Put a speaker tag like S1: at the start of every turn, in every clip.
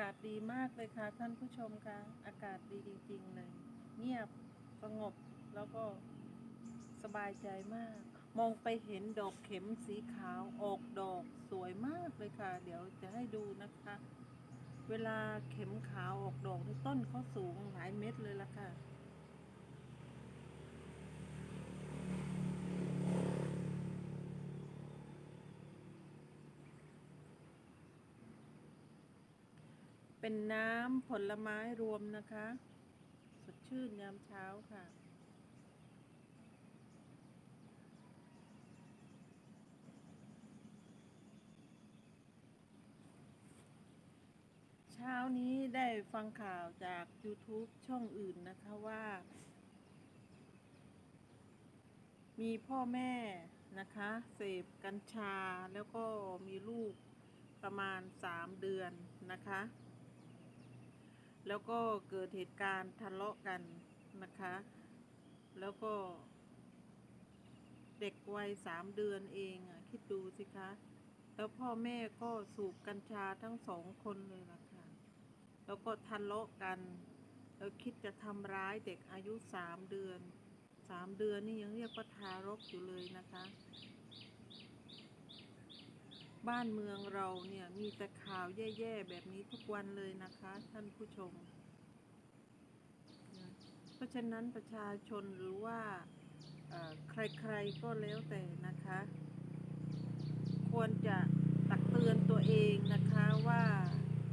S1: ากาศดีมากเลยค่ะ ท่านผู้ชมค่ะ อากาศดีจริง ๆ เลย เงียบสงบแล้วก็สบายใจมาก มองไปเห็นดอกเข็มสีขาวออกดอกสวยมากเลยค่ะ เดี๋ยวจะให้ดูนะคะ เวลาเข็มขาวออกดอกต้นเขาสูงหลายเม็ดเลยละค่ะ เป็นน้ำผลไม้รวมนะคะ สดชื่นยามเช้าค่ะ เช้านี้ได้ฟังข่าวจาก YouTube ช่องอื่นนะคะว่า มีพ่อแม่นะคะ เสพกัญชาแล้วก็มีลูกประมาณสามเดือนนะคะ แล้วก็เกิดเหตุการณ์ทะเลาะกันนะคะ แล้วก็ เด็กวัยสามเดือนเองอะคิดดูสิคะ แล้วพ่อแม่ก็สูบกัญชาทั้งสองคนเลยล่ะค่ะ แล้วก็ทะเลาะกัน แล้วคิดจะทำร้ายเด็กอายุสามเดือนสามเดือนนี่ยังเรียกว่าทารกอยู่เลยนะคะ บ้านเมืองเราเนี่ยมีแต่ข่าวแย่ๆแบบนี้ทุกวันเลยนะคะ ท่านผู้ชม เพราะฉะนั้นประชาชนหรือว่าใครๆก็แล้วแต่นะคะ ควรจะตักเตือนตัวเองนะคะว่า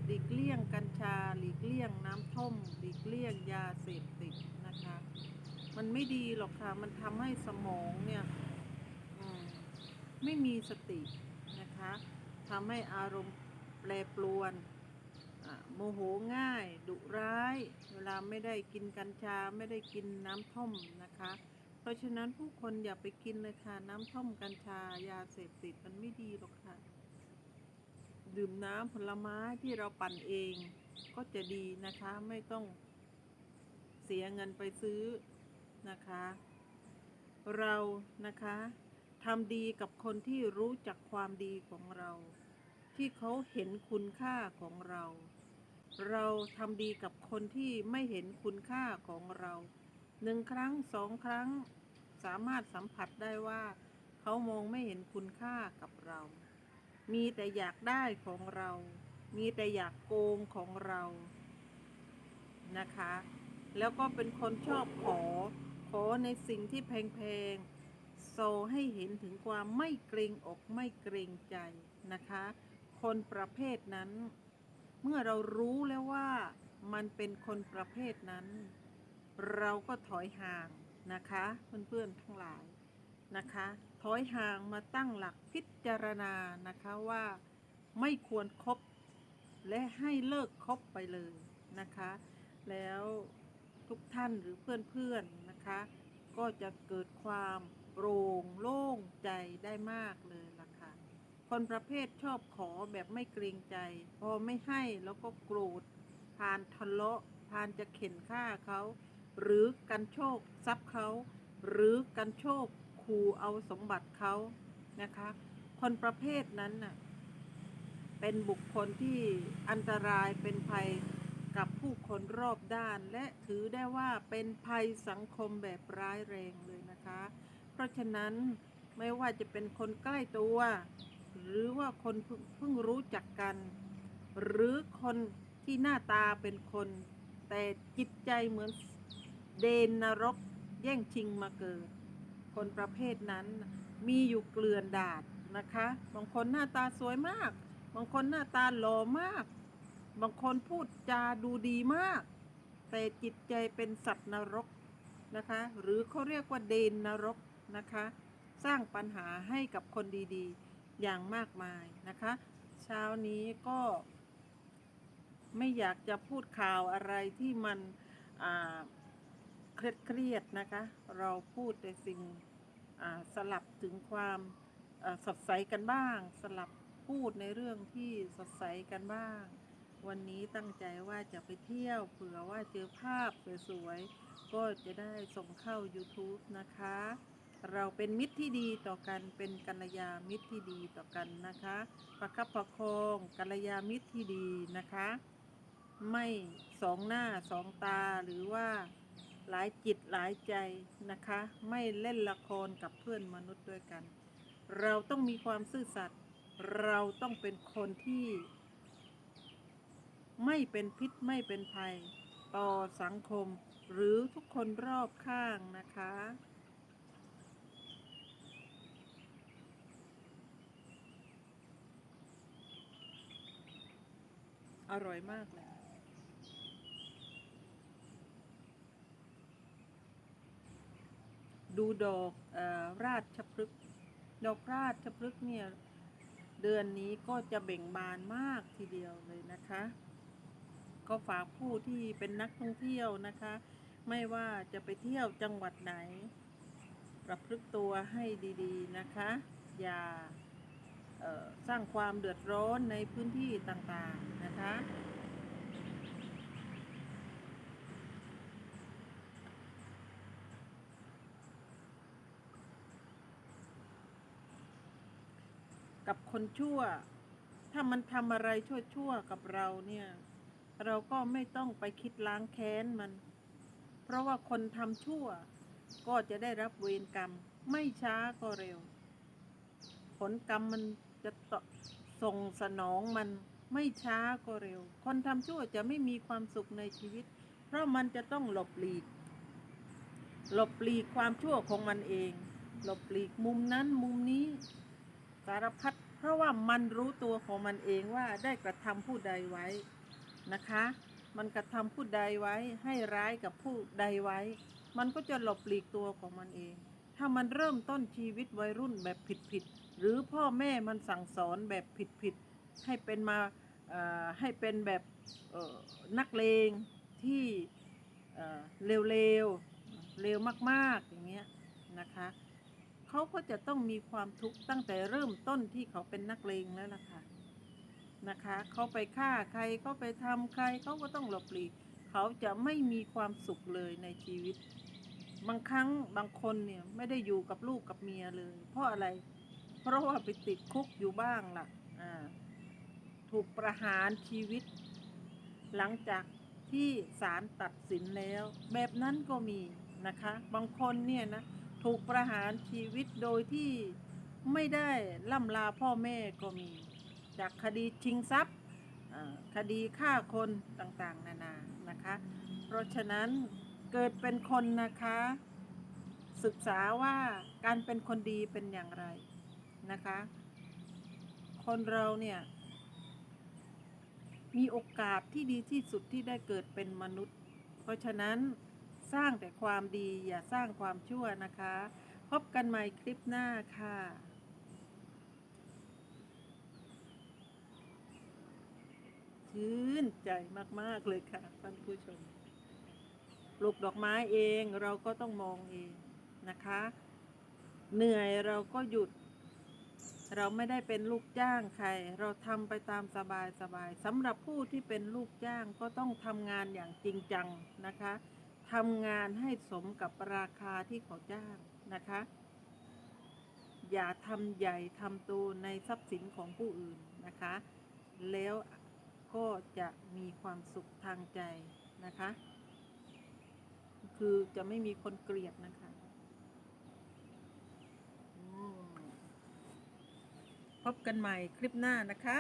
S1: หลีกเลี่ยงกัญชาหลีกเลี่ยงน้ำท่อมหลีกเลี่ยงยาเสพติดนะคะ มันไม่ดีหรอกค่ะ มันทำให้สมองเนี่ยไม่มีสติ นะคะทำให้อารมณ์แปรปรวนโมโหง่าย ดุร้าย เวลาไม่ได้กินกัญชาไม่ได้กินน้ำท่อมนะคะ เพราะฉะนั้นผู้คนอย่าไปกินเลยค่ะน้ำท่อมกัญชายาเสพติดมันไม่ดีหรอกค่ะดื่มน้ำผลไม้ที่เราปั่นเองก็จะดีนะคะไม่ต้องเสียเงินไปซื้อนะคะ เรานะคะ ทำดีกับคนที่รู้จักความดีของเรา ที่เขาเห็นคุณค่าของเรา เราทำดีกับคนที่ไม่เห็นคุณค่าของเราหนึ่งครั้งสองครั้งสามารถสัมผัสได้ว่า เขามองไม่เห็นคุณค่ากับเรา มีแต่อยากได้ของเรา มีแต่อยากโกงของเรานะคะ แล้วก็เป็นคนชอบขอ ขอในสิ่งที่แพงๆ โซให้เห็นถึงความไม่เกรงอกไม่เกรงใจนะคะ คนประเภทนั้น เมื่อเรารู้แล้วว่ามันเป็นคนประเภทนั้น เราก็ถอยห่างนะคะเพื่อนๆทั้งหลายนะคะ ถอยห่างมาตั้งหลักพิจารณานะคะว่าไม่ควรครบและให้เลิกคบไปเลยนะคะ แล้วทุกท่านหรือเพื่อนๆนะคะ ก็จะเกิดความ โปร่งโล่งใจได้มากเลยล่ะค่ะ คนประเภทชอบขอแบบไม่เกรงใจ พอไม่ให้แล้วก็โกรธพานทะเลาะพานจะเข็นฆ่าเขา หรือกันโชคทรัพย์เขา หรือกันโชคขู่เอาสมบัติเขานะคะ คนประเภทนั้นน่ะเป็นบุคคลที่อันตรายเป็นภัยกับผู้คนรอบด้าน และถือได้ว่าเป็นภัยสังคมแบบร้ายแรงเลยนะคะ เพราะฉะนั้นไม่ว่าจะเป็นคนใกล้ตัว หรือว่าคนเพิ่งเพิ่งรู้จักกัน หรือคนที่หน้าตาเป็นคน แต่จิตใจเหมือนเดนนรกแย่งชิงมาเกิด คนประเภทนั้นมีอยู่เกลื่อนดาดนะคะ บางคนหน้าตาสวยมาก บางคนหน้าตาหล่อมาก บางคนพูดจาดูดีมาก แต่จิตใจเป็นสัตว์นรกนะคะ หรือเขาเรียกว่าเดนนรก นะคะ สร้างปัญหาให้กับคนดีๆ อย่างมากมายนะคะ เช้านี้ก็ ไม่อยากจะพูดข่าวอะไรที่มันเครียดเครียดๆนะคะ เราพูดแต่สิ่งสลับถึงความสดใสกันบ้าง สลับพูดในเรื่องที่สดใสกันบ้าง วันนี้ตั้งใจว่าจะไปเที่ยวเผื่อว่าเจอภาพสวยๆก็จะได้ส่งเข้า YouTube นะคะ เราเป็นมิตรที่ดีต่อกันเป็นกัลยามิตรที่ดีต่อกันนะคะประคับประคองกัลยามิตรที่ดีนะคะ ไม่สองหน้าสองตาหรือว่าหลายจิตหลายใจนะคะ ไม่เล่นละครกับเพื่อนมนุษย์ด้วยกัน เราต้องมีความซื่อสัตย์เราต้องเป็นคนที่ ไม่เป็นพิษไม่เป็นภัย ต่อสังคม หรือทุกคนรอบข้างนะคะ อร่อยมากเลย ดูดอกอราชพฤกษ์ดอกราชพฤกษ์เนี่ย เดือนนี้ก็จะเบ่งบานมากทีเดียวเลยนะคะ ก็ฝากผู้ที่เป็นนักท่องเที่ยวนะคะ ไม่ว่าจะไปเที่ยวจังหวัดไหนประพฤติตัวให้ดี ๆ นะคะ อย่า สร้างความเดือดร้อนในพื้นที่ต่างๆนะคะกับคนชั่ว ถ้ามันทำอะไรชั่วๆกับเราเนี่ย เราก็ไม่ต้องไปคิดล้างแค้นมัน เพราะว่าคนทำชั่ว ก็จะได้รับเวรกรรม ไม่ช้าก็เร็ว ผลกรรมมัน จะส่งสนองมันไม่ช้าก็เร็ว คนทำชั่วจะไม่มีความสุขในชีวิต เพราะมันจะต้องหลบหลีก หลบหลีกความชั่วของมันเอง หลบหลีกมุมนั้นมุมนี้ สารพัดเพราะว่ามันรู้ตัวของมันเองว่าได้กระทำผู้ใดไว้นะคะ มันกระทำผู้ใดไว้ให้ร้ายกับผู้ใดไว้ มันก็จะหลบหลีกตัวของมันเอง ถ้ามันเริ่มต้นชีวิตวัยรุ่นแบบผิดๆ หรือพ่อแม่มันสั่งสอนแบบผิดๆให้เป็นมาให้เป็นแบบนักเลงที่เอ่อเร็วๆเร็วมากๆอย่างเงี้ยนะคะเขาก็จะต้องมีความทุกข์ตั้งแต่เริ่มต้นที่เขาเป็นนักเลงแล้วล่ะค่ะนะคะเขาไปฆ่าใครเขาไปทำใครเขาก็ต้องหลบหลีกเขาจะไม่มีความสุขเลยในชีวิต บางครั้งบางคนเนี่ยไม่ได้อยู่กับลูกกับเมียเลย เพราะอะไรเพราะว่าไปติดคุกอยู่บ้างล่ะอ่าถูกประหารชีวิต หลังจากที่ศาลตัดสินแล้ว แบบนั้นก็มีนะคะ บางคนเนี่ยนะถูกประหารชีวิตโดยที่ไม่ได้ล่ำลาพ่อแม่ก็มี จากคดีชิงทรัพย์คดีฆ่าคนต่างๆ นานานะคะ เพราะฉะนั้นเกิดเป็นคนนะคะ ศึกษาว่าการเป็นคนดีเป็นอย่างไร นะคะ คนเราเนี่ย มีโอกาสที่ดีที่สุดที่ได้เกิดเป็นมนุษย์ เพราะฉะนั้นสร้างแต่ความดีอย่าสร้างความชั่วนะคะ พบกันใหม่คลิปหน้าค่ะชื่นใจมาก ๆ เลยค่ะท่านผู้ชมปลูกดอกไม้เองเราก็ต้องมองเองนะคะ เหนื่อยเราก็หยุด เราไม่ได้เป็นลูกจ้างใคร เราทำไปตามสบายสบายสำหรับผู้ที่เป็นลูกจ้างก็ต้องทำงานอย่างจริงจังนะคะทำงานให้สมกับราคาที่เขาจ้างนะคะ อย่าทำใหญ่ทำโตัวในทรัพย์สินของผู้อื่นนะคะ แล้วก็จะมีความสุขทางใจนะคะ คือจะไม่มีคนเกลียดนะคะอืม พบกันใหม่คลิปหน้านะคะ